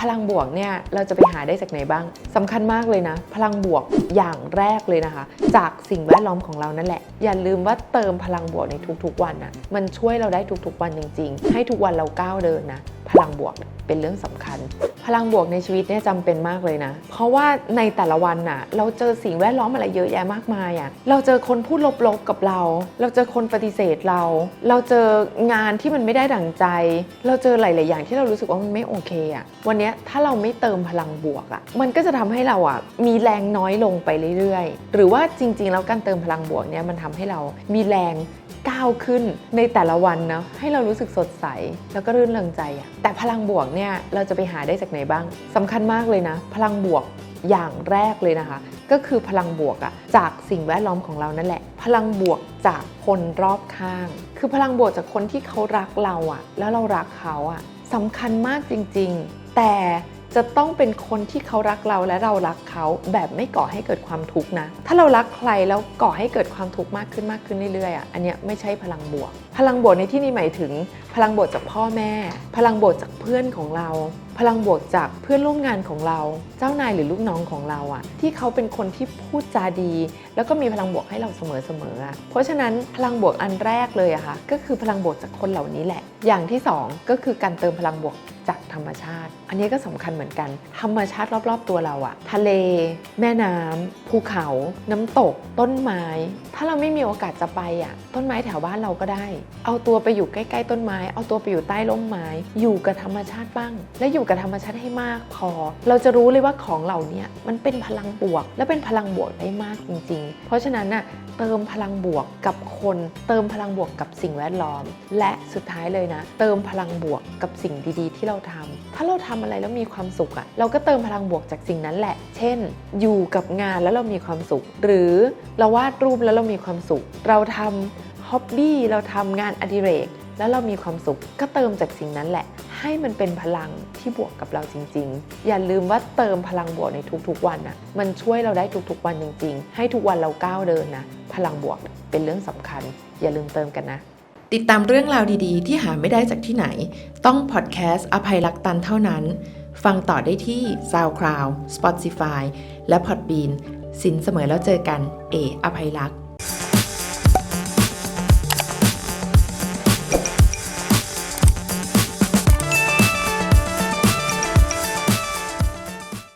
พลังบวกเนี่ยเราจะไปหาได้จากไหนบ้างสำคัญมากเลยนะ พลังบวกอย่างแรกเลยนะคะ จากสิ่งแวดล้อมของเรานั่นแหละ อย่าลืมว่าเติมพลังบวกในทุกๆวันนะมันช่วยเราได้ทุกๆวันจริง ๆ ให้ทุกวันเราก้าวเดินนะพลังบวกเป็นเรื่องสำคัญ พลังบวกในชีวิตเนี่ยจำเป็นมากเลยนะ เพราะว่าในแต่ละวันน่ะ เราเจอสิ่งแวดล้อมอะไรเยอะแยะมากมายอะ่ะเราเจอคนพูดลบๆกับเรา เราเจอคนปฏิเสธเรา เราเจองานที่มันไม่ได้ดั่งใจ เราเจอหลาย ๆ อย่างที่เรารู้สึกว่ามันไม่โอเคอะ่ะวันนี้ถ้าเราไม่เติมพลังบวกอะ่ะมันก็จะทำให้เราอะมีแรงน้อยลงไปเรื่อย ๆ หรือว่าจริง ๆ แล้วการเติมพลังบวกเนี่ยมันทำให้เรามีแรงก้าวขึ้นในแต่ละวันเนาะให้เรารู้สึกสดใสแล้วก็รื่นเริงใจอะแต่พลังบวกเนี่ยเราจะไปหาได้จากไหนบ้างสำคัญมากเลยนะ พลังบวกอย่างแรกเลยนะคะ ก็คือพลังบวกอะจากสิ่งแวดล้อมของเรานั่นแหละ พลังบวกจากคนรอบข้าง คือพลังบวกจากคนที่เขารักเราอะแล้วเรารักเขาอะสำคัญมากจริง ๆ แต่ จะต้องเป็นคนที่เขารักเราและเรารักเขาแบบไม่ก่อให้เกิดความทุกข์นะ ถ้าเรารักใครแล้วก่อให้เกิดความทุกข์มากขึ้นมากขึ้นเรื่อยๆอะอันเนี้ยไม่ใช่พลังบวก พลังบวกในที่นี้หมายถึง พลังบวกจากพ่อแม่ พลังบวกจากเพื่อนของเรา พลังบวกจากเพื่อนร่วมงานของเรา เจ้านายหรือลูกน้องของเราอะที่เขาเป็นคนที่พูดจาดี แล้วก็มีพลังบวกให้เราเสมอๆอะเพราะฉะนั้นพลังบวกอันแรกเลยอะค่ะก็คือพลังบวกจากคนเหล่านี้แหละ อย่างที่สองก็คือการเติมพลังบวกจาก ธรรมชาติ อันนี้ก็สำคัญเหมือนกัน ธรรมชาติรอบ ๆ ตัวเราอะทะเล แม่น้ำภูเขา น้ำตก ต้นไม้ ถ้าเราไม่มีโอกาสจะไปอะต้นไม้แถวบ้านเราก็ได้ เอาตัวไปอยู่ใกล้ ๆ ต้นไม้ เอาตัวไปอยู่ใต้ร่มไม้ อยู่กับธรรมชาติบ้าง และอยู่กับธรรมชาติให้มากพอ เราจะรู้เลยว่าของเหล่านี้มันเป็นพลังบวก และเป็นพลังบวกได้มากจริง ๆ เพราะฉะนั้นน่ะเติมพลังบวกกับคน เติมพลังบวกกับสิ่งแวดล้อม และสุดท้ายเลยนะ เติมพลังบวกกับสิ่งดีๆ ที่เราทำถ้าเราทำอะไรแล้วมีความสุขอะเราก็เติมพลังบวกจากสิ่งนั้นแหละ เช่น อยู่กับงานแล้วเรามีความสุข หรือเราวาดรูปแล้วเรามีความสุข เราทำฮ็อบบี้เราทำงานอดิเรกแล้วเรามีความสุขก็เติมจากสิ่งนั้นแหละ ให้มันเป็นพลังที่บวกกับเราจริง ๆ อย่าลืมว่าเติมพลังบวกในทุกๆวันนะมันช่วยเราได้ทุกๆวันจริง ๆ ให้ทุกวันเราก้าวเดินนะพลังบวกเป็นเรื่องสำคัญ อย่าลืมเติมกันนะ ติดตามเรื่องราวดีๆ ที่หาไม่ได้จากที่ไหน ต้องพอดแคสต์อภัยรักตันเท่านั้น ฟังต่อได้ที่ SoundCloud Spotify และ Podbean สินเสมอแล้วเจอกัน เอ อภัยรัก